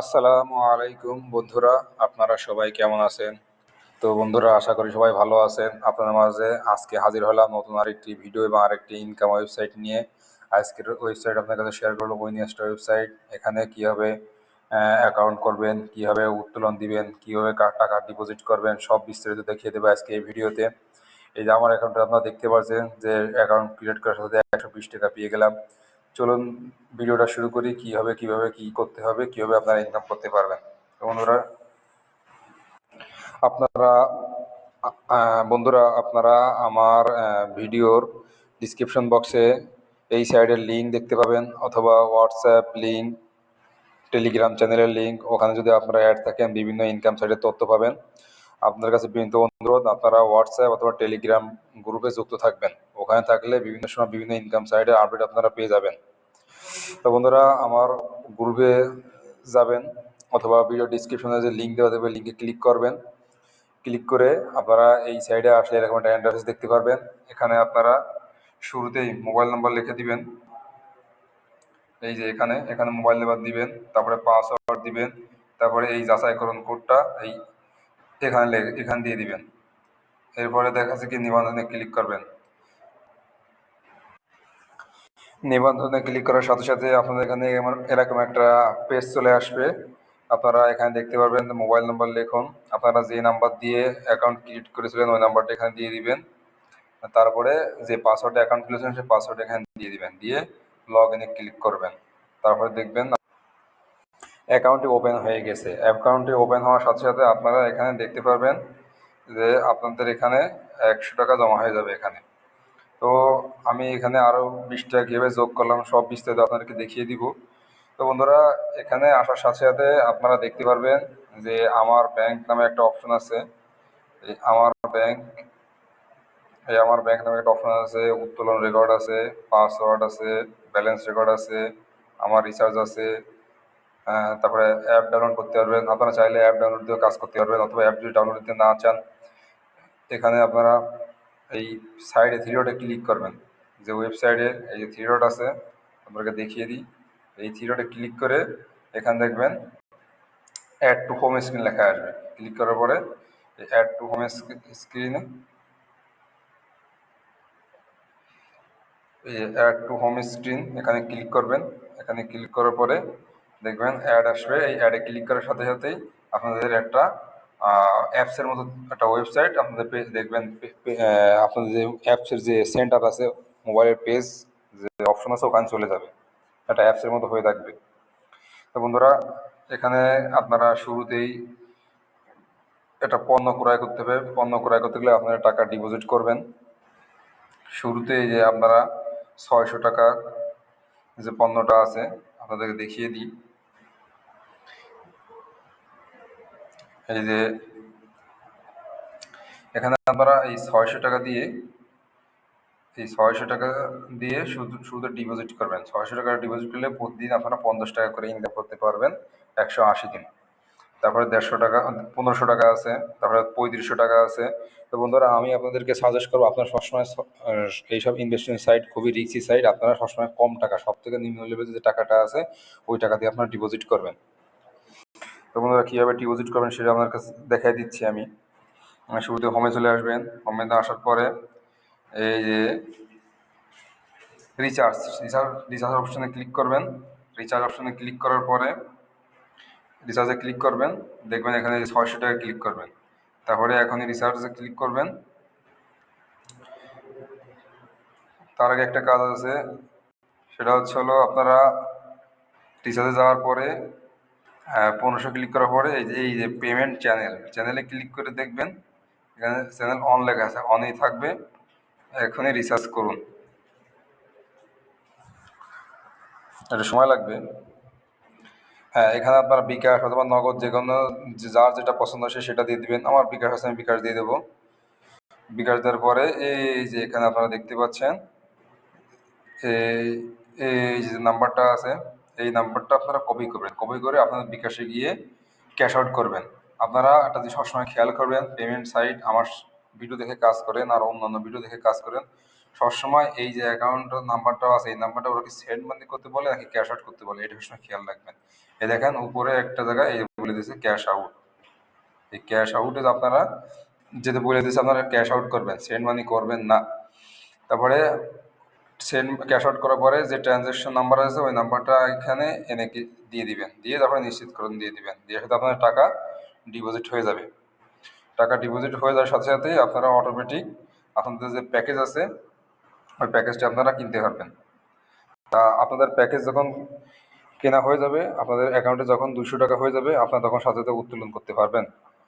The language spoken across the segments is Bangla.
আসসালামু আলাইকুম বন্ধুরা, আপনারা সবাই কেমন আছেন? তো বন্ধুরা, আশা করি সবাই ভালো আছেন। আপনাদের মাঝে আজকে হাজির হলাম নতুন আরেকটি ভিডিও এবং আরেকটি ইনকাম ওয়েবসাইট নিয়ে। আজকের ওয়েবসাইট আপনার কাছে শেয়ার করব উইনিয়াস্ট ওয়েবসাইট এখানে কীভাবে অ্যাকাউন্ট করবেন, কীভাবে উত্তোলন দিবেন, কীভাবে টাকা ডিপোজিট করবেন, সব বিস্তারিত দেখিয়ে দেবে আজকে এই ভিডিওতে এই যে আমার অ্যাকাউন্টে আপনারা দেখতে পাচ্ছেন যে অ্যাকাউন্ট ক্রিয়েট করার সাথে একশো বিশ টাকা পেয়ে গেলাম। চলুন ভিডিওটা শুরু করি কীভাবে কীভাবে, কী করতে হবে, কীভাবে আপনারা ইনকাম করতে পারবেন। বন্ধুরা, আপনারা বন্ধুরা, আপনারা আমার ভিডিওর ডিসক্রিপশন বক্সে এই সাইডের লিঙ্ক দেখতে পাবেন, অথবা হোয়াটসঅ্যাপ লিঙ্ক টেলিগ্রাম চ্যানেলের লিঙ্ক ওখানে যদি আপনারা অ্যাড থাকেন, বিভিন্ন ইনকাম সাইটের তথ্য পাবেন। আপনার কাছে বিনীত অনুরোধ, আপনারা হোয়াটসঅ্যাপ অথবা টেলিগ্রাম গ্রুপে যুক্ত থাকবেন। ওখানে থাকলে বিভিন্ন সময় বিভিন্ন ইনকাম সাইটের আপডেট আপনারা পেয়ে যাবেন। তো বন্ধুরা, আমার গ্রুপে যাবেন অথবা ভিডিও ডিসক্রিপশনে যে লিঙ্ক দেওয়া দেবে লিঙ্কে ক্লিক করবেন। ক্লিক করে আপনারা এই সাইডে আসলে এরকম একটা ইন্টারফেস দেখতে পারবেন। এখানে আপনারা শুরুতেই মোবাইল নাম্বার লিখে দিবেন। এই যে এখানে এখানে মোবাইল নাম্বার দিবেন, তারপরে পাসওয়ার্ড দিবেন, তারপরে এই যাচাইকরণ কোডটা এই এখানে এখানে দিয়ে দিবেন। এরপরে দেখা যাচ্ছে কি নিবন্ধনে ক্লিক করবেন। নিবন্ধনে ক্লিক করার সাথে সাথে আপনাদের এখানে এরকম একটা পেজ চলে আসবে। আপনারা এখানে দেখতে পারবেন মোবাইল নাম্বার লিখুন। আপনারা যে নাম্বার দিয়ে অ্যাকাউন্ট ক্রিয়েট করেছিলেন, ওই নাম্বারটা এখানে দিয়ে দিবেন। তারপরে যে পাসওয়ার্ডে অ্যাকাউন্ট খুলেছেন, সেই পাসওয়ার্ড এখানে দিয়ে দিবেন। দিয়ে লগ ইনে ক্লিক করবেন। তারপরে দেখবেন অ্যাকাউন্টটি ওপেন হয়ে গেছে। অ্যাকাউন্টটি ওপেন হওয়ার সাথে সাথে আপনারা এখানে দেখতে পারবেন যে আপনাদের এখানে একশো টাকা জমা হয়ে যাবে এখানে। তো আমি এখানে আরও বিশ টাকা কীভাবে যোগ করলাম, সব বিস্তারিত আপনাদেরকে দেখিয়ে দিব। তো বন্ধুরা, এখানে আসার সাথে সাথে আপনারা দেখতে পারবেন যে আমার ব্যাংক নামে একটা অপশন আছে। আমার ব্যাংক এই আমার ব্যাংক নামে একটা অপশন আছে, উত্তোলন রেকর্ড আছে পাসওয়ার্ড আছে ব্যালেন্স রেকর্ড আছে, আমার রিচার্জ আছে। তারপরে অ্যাপ ডাউনলোড করতে পারবেন। আপনারা চাইলে অ্যাপ ডাউনলোড দিয়েও কাজ করতে পারবেন অথবা অ্যাপ যদি ডাউনলোড দিতে না চান, এখানে আপনারা এই সাইডে থ্রি ডটে ক্লিক করবেন। যে ওয়েবসাইটে এই যে থ্রি ডট আছে, আপনাকে দেখিয়ে দিই। এই থ্রি ডটে ক্লিক করে এখানে দেখবেন অ্যাড টু হোম স্ক্রিন লেখা আসবে। ক্লিক করার পরে অ্যাড টু হোম স্ক্রিনে এই অ্যাড টু হোম স্ক্রিন এখানে ক্লিক করবেন। এখানে ক্লিক করার পরে দেখবেন অ্যাড আসবে। এই অ্যাডে ক্লিক করার সাথে সাথেই আপনাদের একটা অ্যাপসের মতো একটা ওয়েবসাইট আপনাদের পেজ দেখবেন। আপনাদের যে অ্যাপসের যে সেন্টার আছে মোবাইলের পেজ যে অপশন আছে, ওখানে চলে যাবে। একটা অ্যাপসের মতো হয়ে থাকবে। তো বন্ধুরা, এখানে আপনারা শুরুতেই একটা পণ্য ক্রয় করতে হবে। পণ্য ক্রয় করতে গেলে আপনারা টাকা ডিপোজিট করবেন। শুরুতে যে আপনারা ছয়শো টাকা যে পণ্যটা আছে, আপনাদেরকে দেখিয়ে দিই। এই যে এখানে আপনারা এই ছয়শো টাকা দিয়ে, এই ছয়শো টাকা দিয়ে শুধু শুধু ডিপোজিট করবেন। ছয়শো টাকা ডিপোজিট করলে প্রতিদিন আপনারা পঞ্চাশ টাকা করে ইনকাম করতে পারবেন একশো আশি দিন। তারপরে দেড়শো টাকা, পনেরোশো টাকা আছে, তারপরে পঁয়ত্রিশশো টাকা আছে। তো বন্ধুরা, আমি আপনাদেরকে সাজেস্ট করব, আপনারা সবসময় এইসব ইনভেস্টমেন্ট সাইট খুবই রিক্সি সাইট আপনারা সবসময় কম টাকা সব থেকে নিম্ন লেভেল যে টাকাটা আছে, ওই টাকা দিয়ে আপনারা ডিপোজিট করবেন। তো বন্ধুরা, কীভাবে ডিপোজিট করবেন সেটা আপনার কাছে দেখাই দিচ্ছি আমি। শুরুতে হোমে চলে আসবেন। হোমে আসার পরে এই যে রিচার্জ রিচার্জ রিচার্জ অপশনে ক্লিক করবেন। রিচার্জ অপশনে ক্লিক করার পরে রিচার্জে ক্লিক করবেন। দেখবেন এখানে ছয়শো টাকা ক্লিক করবেন। তারপরে এখনই রিচার্জে ক্লিক করবেন। তার আগে একটা কাজ আছে, সেটা হচ্ছে হলো আপনারা রিচার্জে যাওয়ার পরে পনেরোশো ক্লিক করার পরে এই যে এই যে পেমেন্ট চ্যানেল চ্যানেলে ক্লিক করে দেখবেন, এখানে চ্যানেল অন লেখা আছে অনেই থাকবে, এখনই রিচার্জ করুন। একটু সময় লাগবে। হ্যাঁ এখানে আপনার বিকাশ অথবা নগদ যে কোনো যার যেটা পছন্দ আছে সেটা দিয়ে দিবেন। আমার বিকাশ আছে, আমি বিকাশ দিয়ে দেবো। বিকাশ দেওয়ার পরে এই যে, এখানে আপনারা দেখতে পাচ্ছেন, এই যে নাম্বারটা আছে এই নাম্বারটা আপনারা কপি করবেন। কপি করে আপনাদের বিকাশে গিয়ে ক্যাশ আউট করবেন। আপনারা একটা জিনিস সবসময় খেয়াল করবেন পেমেন্ট সাইট আমার ভিডিও দেখে কাজ করেন আর অন্যান্য ভিডিও দেখে কাজ করেন। সবসময় এই যে অ্যাকাউন্ট নাম্বারটা আছে, এই নাম্বারটা ওরা কি সেন্ড মানি করতে বলে নাকি ক্যাশ আউট করতে বলে? এটা সবসময় খেয়াল রাখবেন। এই দেখেন, উপরে একটা জায়গায় এই বলে দিয়েছে ক্যাশ আউট এই ক্যাশ আউটে আপনারা, যেটা বলে দিয়েছে, আপনারা ক্যাশ আউট করবেন। সেন্ড মানি করবেন না। তারপরে সেন্ড ক্যাশ আউট করার পরে যে ট্রানজ্যাকশন নাম্বার আছে, ওই নাম্বারটা এখানে এনে দিয়ে দিবেন। দিয়ে তারপরে নিশ্চিতকরণ দিয়ে দিবেন। দিয়ে সাথে আপনার টাকা ডিপোজিট হয়ে যাবে। টাকা ডিপোজিট হয়ে যাওয়ার সাথে সাথেই আপনারা অটোমেটিক আপনাদের যে প্যাকেজ আছে, ওই প্যাকেজটা আপনারা কিনতে পারবেন। তা আপনাদের প্যাকেজ যখন কেনা হয়ে যাবে, আপনাদের অ্যাকাউন্টে যখন দুশো টাকা হয়ে যাবে, আপনারা তখন সাথে সাথে উত্তোলন করতে পারবেন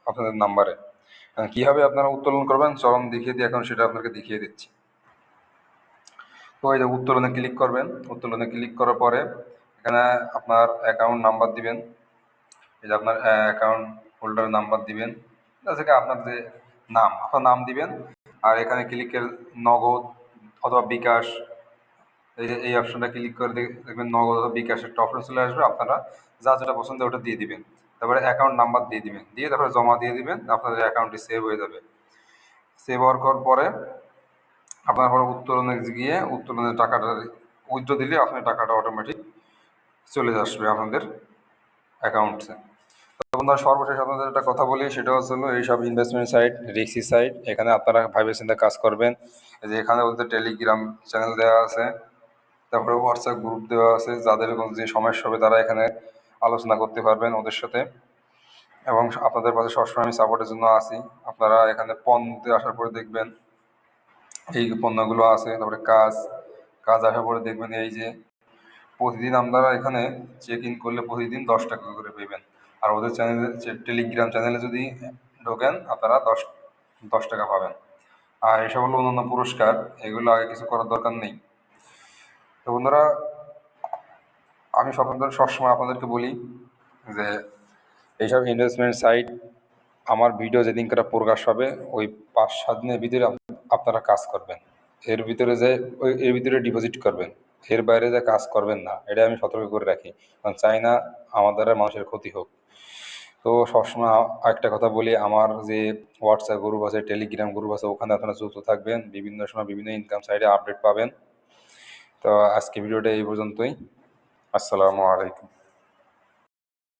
আপনাদের নাম্বারে কীভাবে আপনারা উত্তোলন করবেন, চরম দেখিয়ে দিয়ে এখন সেটা আপনাকে দেখিয়ে দিচ্ছি। তো এই যে উত্তোলনে ক্লিক করবেন, উত্তোলনে ক্লিক করার পরে এখানে আপনার অ্যাকাউন্ট নাম্বার দিবেন। এই যে আপনার অ্যাকাউন্ট হোল্ডারের নাম্বার দিবেন। থেকে আপনার যে নাম, আপনার নাম দিবেন। আর এখানে ক্লিকের নগদ অথবা বিকাশ, এই এই অপশনটা ক্লিক করে দেখ- দেখবেন নগদ অথবা বিকাশ একটা অপশন চলে আসবে, আপনারা যা যেটা পছন্দ ওটা দিয়ে দিবেন। তারপরে অ্যাকাউন্ট নাম্বার দিয়ে দিবেন। দিয়ে তারপরে জমা দিয়ে দিবেন, আপনাদের অ্যাকাউন্টটি সেভ হয়ে যাবে। সেভ হওয়ার পরে আপনার পরে উত্তোলনে গিয়ে উত্তোলনের টাকাটা উইথড্র দিলে আপনার টাকাটা অটোমেটিক চলে আসবে আপনাদের অ্যাকাউন্টে বন্ধুরা, সর্বশেষ আপনাদের একটা কথা বলি, সেটা হচ্ছে হলো এইসব ইনভেস্টমেন্ট সাইট রিক্সি সাইট এখানে আপনারা ভাইবে চিন্তা কাজ করবেন। যে এখানে বলতে টেলিগ্রাম চ্যানেল দেওয়া আছে, তারপরে হোয়াটসঅ্যাপ গ্রুপ দেওয়া আছে, যাদের যে সমস্যা হবে তারা এখানে আলোচনা করতে পারবেন ওদের সাথে। এবং আপনাদের পাশে সবসময় আমি সাপোর্টের জন্য আছি আপনারা এখানে পণ্যতে আসার পরে দেখবেন এই পণ্যগুলো আছে, তারপরে কাজ কাজ আসার পরে দেখবেন এই যে প্রতিদিন আপনারা এখানে চেক ইন করলে প্রতিদিন দশ টাকা করে পেবেন আর ওদের চ্যানেলে টেলিগ্রাম চ্যানেলে যদি ঢোকেন, আপনারা দশ দশ টাকা পাবেন। আর এসব হলো অন্যান্য পুরস্কার, এগুলো আগে কিছু করার দরকার নেই। তো বন্ধুরা, আমি সব সবসময় আপনাদেরকে বলি যে এইসব ইনভেস্টমেন্ট সাইট আমার ভিডিও যেদিন প্রকাশ হবে, ওই পাঁচ সাত দিনের ভিতরে আপনারা কাজ করবেন। এর ভিতরে যে এর ভিতরে ডিপোজিট করবেন। এর বাইরে যে কাজ করবেন না, এটা আমি সতর্ক করে রাখি। কারণ চাই না আমাদের মানুষের ক্ষতি হোক। তো সবসময় আরেকটা কথা বলি, আমার যে হোয়াটসঅ্যাপ গ্রুপ আছে টেলিগ্রাম গ্রুপ আছে, ওখানে আপনারা যুক্ত থাকবেন। বিভিন্ন সময় বিভিন্ন ইনকাম সাইডে আপডেট পাবেন। তো আজকে ভিডিওটা এই পর্যন্তই। আসসালামু আলাইকুম।